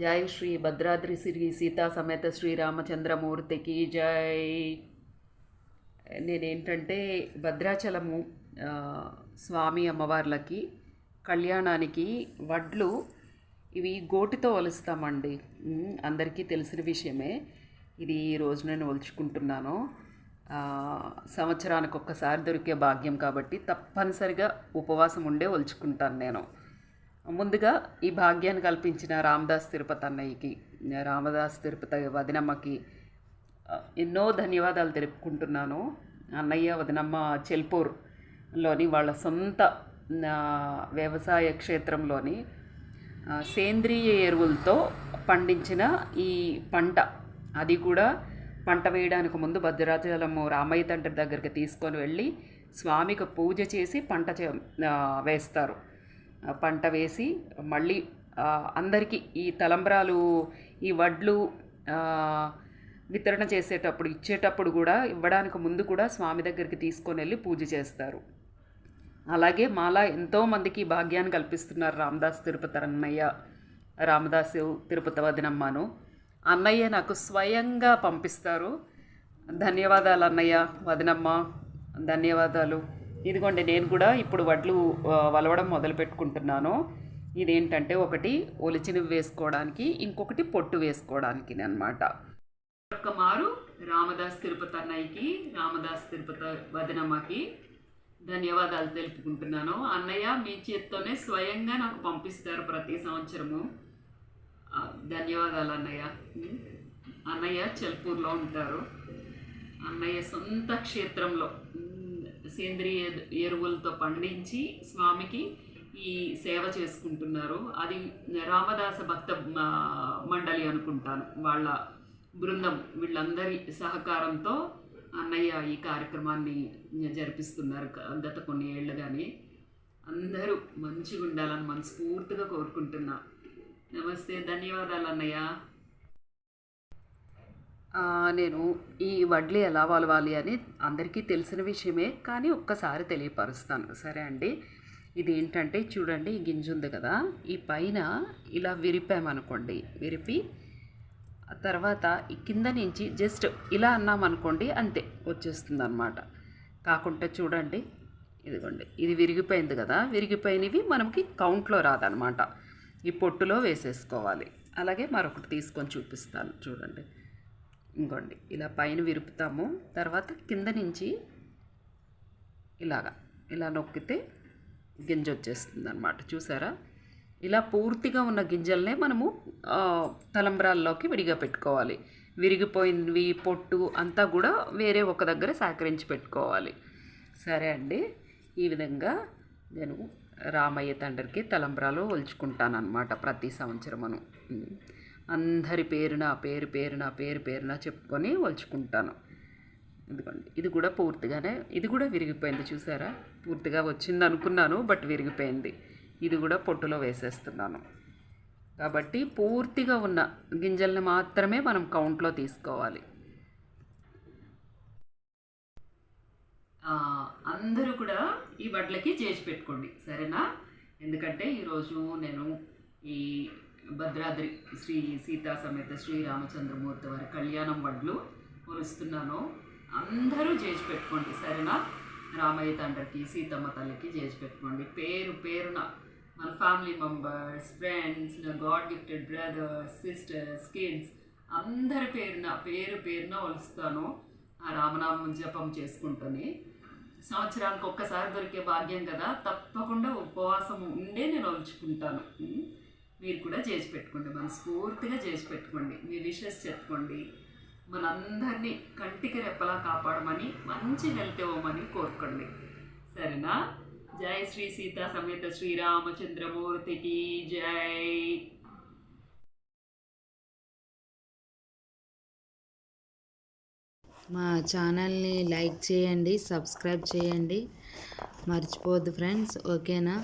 జై శ్రీ భద్రాద్రి శ్రీ సీతా సమేత శ్రీరామచంద్రమూర్తికి జై. నేనేంటంటే భద్రాచలము స్వామి అమ్మవార్లకి కళ్యాణానికి వడ్లు ఇవి గోటితో ఒలుస్తామండి. అందరికీ తెలిసిన విషయమే. ఇది ఈ రోజు నేను ఒలుచుకుంటున్నాను. సంవత్సరానికి ఒక్కసారి దొరికే భాగ్యం కాబట్టి తప్పనిసరిగా ఉపవాసం ఉండే ఒలుచుకుంటాను నేను. ముందుగా ఈ భాగ్యాన్ని కల్పించిన రామదాస్ తిరుపతి అన్నయ్యకి రామదాస్ తిరుపతి వదినమ్మకి ఎన్నో ధన్యవాదాలు తెలుపుకుంటున్నాను. అన్నయ్య వదినమ్మ చెల్పూర్లోని వాళ్ళ సొంత వ్యవసాయ క్షేత్రంలోని సేంద్రియ ఎరువులతో పండించిన ఈ పంట అది కూడా పంట వేయడానికి ముందు భద్రాచలము రామయ్య తండ్రి దగ్గరికి తీసుకొని వెళ్ళి స్వామికి పూజ చేసి పంట చే వేస్తారు. పంట వేసి మళ్ళీ అందరికీ ఈ తలంబ్రాలు ఈ వడ్లు వితరణ చేసేటప్పుడు ఇచ్చేటప్పుడు కూడా ఇవ్వడానికి ముందు కూడా స్వామి దగ్గరికి తీసుకొని వెళ్ళి పూజ చేస్తారు. అలాగే మాలా ఎంతోమందికి భాగ్యాన్ని కల్పిస్తున్నారు రామదాస్ తిరుపతి అన్నయ్య రామదాసు తిరుపతి వదినమ్మను. అన్నయ్య నాకు స్వయంగా పంపిస్తారు. ధన్యవాదాలు అన్నయ్య వదినమ్మ ధన్యవాదాలు. ఇదిగోండి నేను కూడా ఇప్పుడు వడ్లు వలవడం మొదలు పెట్టుకుంటున్నాను. ఇదేంటంటే ఒకటి ఒలిచినవి వేసుకోవడానికి ఇంకొకటి పొట్టు వేసుకోవడానికి అనమాట ఒక్క మారు రామదాస్ తిరుపతి అన్నయ్యకి రామదాస్ తిరుపతి వదినమ్మకి ధన్యవాదాలు తెలుపుకుంటున్నాను. అన్నయ్య మీ చేత్తోనే స్వయంగా నాకు పంపిస్తారు ప్రతి సంవత్సరము. ధన్యవాదాలు అన్నయ్య. అన్నయ్య చెల్పూర్లో ఉంటారు. అన్నయ్య సొంత క్షేత్రంలో. సేంద్రియ ఎరువులతో పండించి స్వామికి ఈ సేవ చేసుకుంటున్నారు. అది రామదాస భక్త మండలి అనుకుంటాను. వాళ్ళ బృందం వీళ్ళందరి సహకారంతో అన్నయ్య ఈ కార్యక్రమాన్ని జరిపిస్తున్నారు గత కొన్ని ఏళ్ళుగానే అందరూ మంచిగా ఉండాలని మనస్ఫూర్తిగా కోరుకుంటున్నా. నమస్తే ధన్యవాదాలు అన్నయ్య. నేను ఈ వడ్లు ఎలా వలవాలి అని అందరికీ తెలిసిన విషయమే కానీ ఒక్కసారి తెలియపరుస్తాను. సరే అండి ఇది ఏంటంటే చూడండి ఈ గింజ ఉంది కదా ఈ పైన ఇలా విరిపామనుకోండి విరిపి తర్వాత ఈ కింద నుంచి జస్ట్ ఇలా అన్నామనుకోండి అంతే వచ్చేస్తుంది అనమాట కాకుంటే చూడండి ఇదిగోండి ఇది విరిగిపోయింది కదా విరిగిపోయినవి మనకి కౌంట్లో రాదనమాట ఈ పొట్టులో వేసేసుకోవాలి. అలాగే మరొకటి తీసుకొని చూపిస్తాను చూడండి. ఇంకోండి. ఇలా పైన విరుపుతాము. తర్వాత కింద నుంచి ఇలాగా ఇలా నొక్కితే గింజ వచ్చేస్తుంది అనమాట చూసారా? ఇలా పూర్తిగా ఉన్న గింజల్నే మనము తలంబ్రాల్లోకి విడిగా పెట్టుకోవాలి. విరిగిపోయినవి పొట్టు అంతా కూడా వేరే ఒక దగ్గర సేకరించి పెట్టుకోవాలి. సరే అండి. ఈ విధంగా నేను రామయ్య తండ్రికి తలంబ్రాలు ఒలుచుకుంటానన్నమాట ప్రతి సంవత్సరమును. అందరి పేరున పేరు పేరున పేరు పేరున చెప్పుకొని ఒలుచుకుంటాను ఇదిగోండి ఇది కూడా పూర్తిగానే ఇది కూడా విరిగిపోయింది చూసారా? పూర్తిగా వచ్చింది అనుకున్నాను బట్ విరిగిపోయింది. ఇది కూడా పొట్టులో వేసేస్తున్నాను. కాబట్టి పూర్తిగా ఉన్న గింజల్ని మాత్రమే మనం కౌంట్లో తీసుకోవాలి. అందరూ కూడా ఈ వడ్లకి చేసి పెట్టుకోండి సరేనా? ఎందుకంటే ఈరోజు నేను ఈ భద్రాద్రి శ్రీ సీతా సమేత శ్రీరామచంద్రమూర్తి వారి కళ్యాణం వడ్లు కొలుస్తున్నాను అందరూ చేసి పెట్టుకోండి సరేనా? రామయ్య తండ్రికి సీతమ్మ తల్లికి చేసి పెట్టుకోండి. పేరు పేరున మన family members friends God gifted brothers sisters kids అందరి పేరున పేరు పేరున వలుస్తాను ఆ రామనామం జపం చేసుకుంటాను సంవత్సరానికి ఒక్కసారి దొరికే భాగ్యం కదా తప్పకుండా ఉపవాసం ఉండే నేను వలుచుకుంటాను మీరు కూడా చేసి పెట్టుకోండి. మనస్ఫూర్తిగా చేసి పెట్టుకోండి. మీ విషెస్ చెప్పుకోండి. మనందరినీ కంటికి రెప్పలా కాపాడమని మంచి హెల్త్ ఇవ్వమని కోరుకోండి. సరేనా? జై శ్రీ సీతా సమేత శ్రీరామచంద్రమూర్తికి జై. మా ఛానల్ని లైక్ చేయండి సబ్స్క్రైబ్ చేయండి. మర్చిపోద్దు ఫ్రెండ్స్. ఓకేనా?